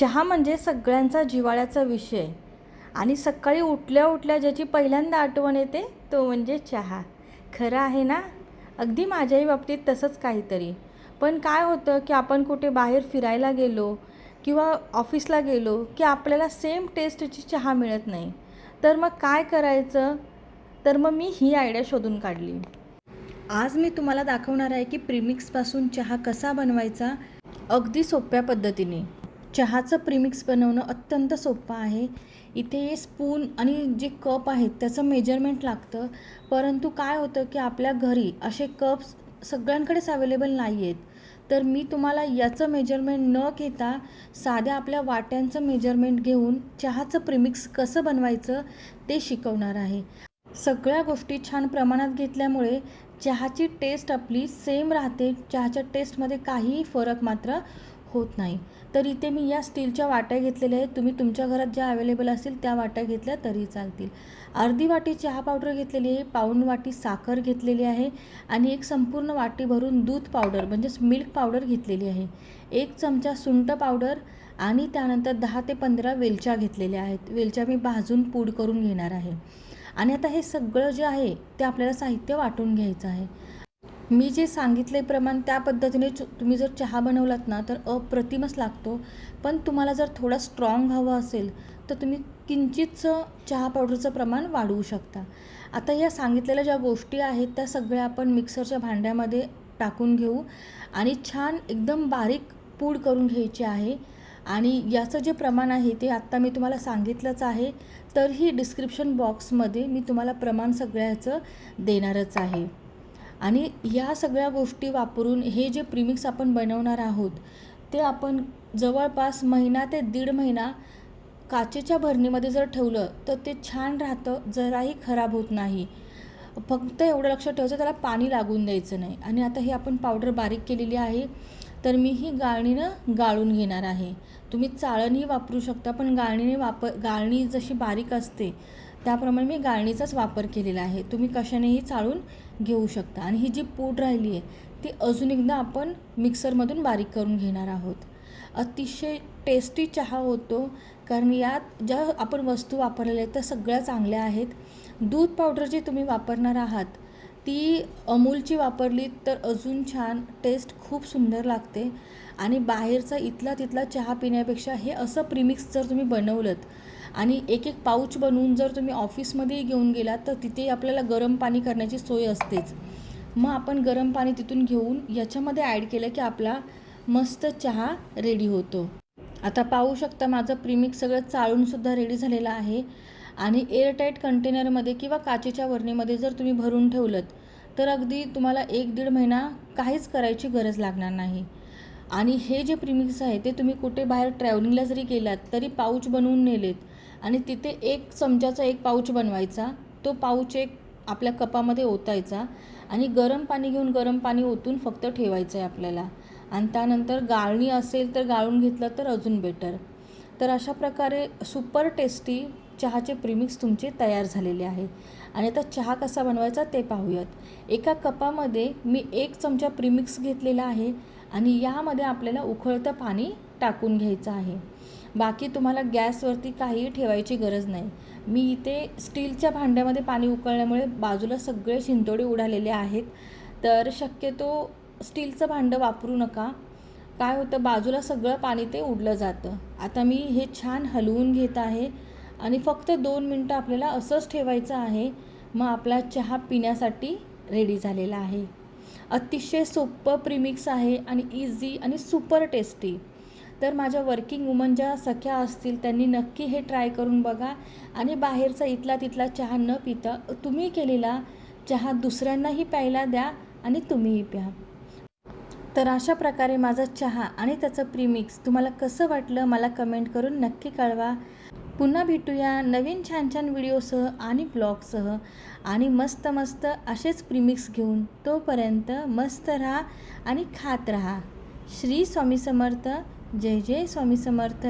चहा म्हणजे सगळ्यांचा जिव्हाळ्याचा विषय. आणि सकाळी उठल्या उठल्या ज्याची पहिल्यांदा आठवण येते तो म्हणजे चहा. खरं आहे ना? अगदी माझ्याही बाबतीत तसंच काहीतरी. पण काय होतं की आपण कुठे बाहेर फिरायला गेलो किंवा ऑफिसला गेलो की आपल्याला सेम टेस्टची चहा मिळत नाही. तर मग काय करायचं? तर मग मी ही आयडिया शोधून काढली. आज मी तुम्हाला दाखवणार आहे की प्रीमिक्सपासून चहा कसा बनवायचा अगदी सोप्या पद्धतीने. चहाचं प्रिमिक्स बनवणं अत्यंत सोपं आहे. इथे स्पून आणि जे कप आहेत त्याचं मेजरमेंट लागतं. परंतु काय होतं की आपल्या घरी असे कप्स सगळ्यांकडेच अवेलेबल नाही आहेत तर मी तुम्हाला याचं मेजरमेंट न घेता साध्या आपल्या वाट्यांचं मेजरमेंट घेऊन चहाचं प्रिमिक्स कसं बनवायचं ते शिकवणार आहे. सगळ्या गोष्टी छान प्रमाणात घेतल्यामुळे चहाची टेस्ट आपली सेम राहते. चहाच्या टेस्टमध्ये काहीही फरक मात्र होत नाही. तर इथे मी या स्टीलच्या वाट्या घेतलेल्या आहेत. तुम्ही तुमच्या घरात ज्या अवेलेबल असतील त्या वाट्या घेतल्या तरी चालतील. अर्धी वाटी चहा पावडर घेतलेली आहे पाऊण वाटी साखर घेतलेली आहे आणि एक संपूर्ण वाटी भरून दूध पावडर म्हणजेच मिल्क पावडर घेतलेली आहे. एक चमचा सुंट पावडर आणि त्यानंतर दहा ते पंधरा वेलच्या घेतलेल्या आहेत. वेलच्या मी भाजून पूड करून घेणार आहे. आणि आता हे सगळं जे आहे ते आपल्याला साहित्य वाटून घ्यायचं आहे. मी जे सांगितले प्रमाण त्या पद्धतीने तुम्ही जर चहा बनवलात ना तर अप्रतिमच लागतो. पण तुम्हाला जर थोडा स्ट्रॉंग हवं असेल तर तुम्ही किंचितचं चहा पावडरचं प्रमाण वाढवू शकता. आता या सांगितलेल्या ज्या गोष्टी आहेत त्या सगळ्या आपण मिक्सरच्या भांड्यामध्ये टाकून घेऊ आणि छान एकदम बारीक पूड करून घ्यायची आहे. आणि याचं जे प्रमाण आहे ते आत्ता मी तुम्हाला सांगितलंच आहे. तरीही डिस्क्रिप्शन बॉक्समध्ये मी तुम्हाला प्रमाण सगळ्याचं देणारच आहे. आणि या सगळ्या गोष्टी वापरून हे जे प्रिमिक्स आपण बनवणार आहोत ते आपण जवळपास महिना ते दीड महिना काचेच्या भरणीमध्ये जर ठेवलं तर ते छान राहतं जराही खराब होत नाही. फक्त एवढं लक्षात ठेवायचं त्याला पाणी लागून द्यायचं नाही. आणि आता हे आपण पावडर बारीक केलेली आहे तर मी ही गाळणीनं गाळून घेणार आहे. तुम्ही चाळणही वापरू शकता पण गाळणीने वापर गाळणी जशी बारीक असते त्याप्रमाणे मी गाळणीचाच वापर केलेला आहे. तुम्ही कशानेही चाळून घेऊ शकता. आणि ही जी पूड राहिली आहे ती अजून एकदा आपण मिक्सरमधून बारीक करून घेणार आहोत. अतिशय टेस्टी चहा होतो कारण यात ज्या आपण वस्तू वापरलेल्या आहेत त्या सगळ्या चांगल्या आहेत. दूध पावडर जी तुम्ही वापरणार आहात ती अमूलची वापरली तर अजून छान टेस्ट खूप सुंदर लागते. आणि बाहेरचा इथला तिथला चहा पिण्यापेक्षा हे असं प्रीमिक्स जर तुम्ही बनवलं आणि एक एक पाऊच बनवून जर तुम्ही ऑफिसमध्येही घेऊन गेलात तर तिथे आपल्याला गरम पाणी करण्याची सोय असतेच. मग आपण गरम पाणी तिथून घेऊन याच्यामध्ये ॲड केलं की आपला मस्त चहा रेडी होतो. आता पाहू शकता माझं प्रीमिक्स सगळं चाळूनसुद्धा रेडी झालेलं आहे. आणि एअरटाईट कंटेनरमध्ये किंवा काचेच्या वरणीमध्ये जर तुम्ही भरून ठेवलं तर अगदी तुम्हाला एक दीड महिना काहीच करायची गरज लागणार नाही. आणि हे जे प्रीमिक्स आहे ते तुम्ही कुठे बाहेर ट्रॅव्हलिंगला जरी गेलात तरी पाऊच बनवून नेलेत आणि तिथे एक चमच्याचा एक पाऊच बनवायचा. तो पाऊच एक आपल्या कपामध्ये ओतायचा आणि गरम पाणी घेऊन गरम पाणी ओतून फक्त ठेवायचं आहे आपल्याला. आणि त्यानंतर गाळणी असेल तर गाळून घेतलं तर अजून बेटर तर अशा प्रकारे सुपर टेस्टी चहाचे प्रिमिक्स तुमचे तयार झालेले आहे. आणि आता चहा कसा बनवायचा ते पाहूयात. एका कपामध्ये मी एक चमचा प्रिमिक्स घेतलेला आहे आणि यामध्ये आपल्याला उकळतं पाणी टाकून घ्यायचं आहे. बाकी तुम्हाला गॅसवरती काहीही ठेवायची गरज नाही. मी इथे स्टीलच्या भांड्यामध्ये पाणी उकळल्यामुळे बाजूला सगळे शिंतोडे उडालेले आहेत. तर शक्यतो स्टीलचं भांडं वापरू नका. काय होतं बाजूला सगळं पाणी ते उडलं जातं. आता मी हे छान हलवून घेत आहे आणि फक्त दोन मिनटं आपल्याला असंच ठेवायचं आहे. मग आपला चहा पिण्यासाठी रेडी झालेला आहे. अतिशय सोपं प्रीमिक्स आहे आणि इझी आणि सुपर टेस्टी तर माझ्या वर्किंग वुमन ज्या सख्या असतील त्यांनी नक्की हे ट्राय करून बघा. आणि बाहेरचा इथला तिथला चहा न पिता तुम्ही केलेला चहा दुसऱ्यांनाही प्यायला द्या आणि तुम्हीही प्या. तर अशा प्रकारे माझा चहा आणि त्याचं प्रीमिक्स तुम्हाला कसं वाटलं मला कमेंट करून नक्की कळवा. पुन्हा भेटूया नवीन छान छान व्हिडिओसह आणि ब्लॉगसह आणि मस्त मस्त असेच प्रीमिक्स घेऊन तोपर्यंत मस्त राहा आणि खात राहा. श्री स्वामी समर्थ. जय जय स्वामी समर्थ.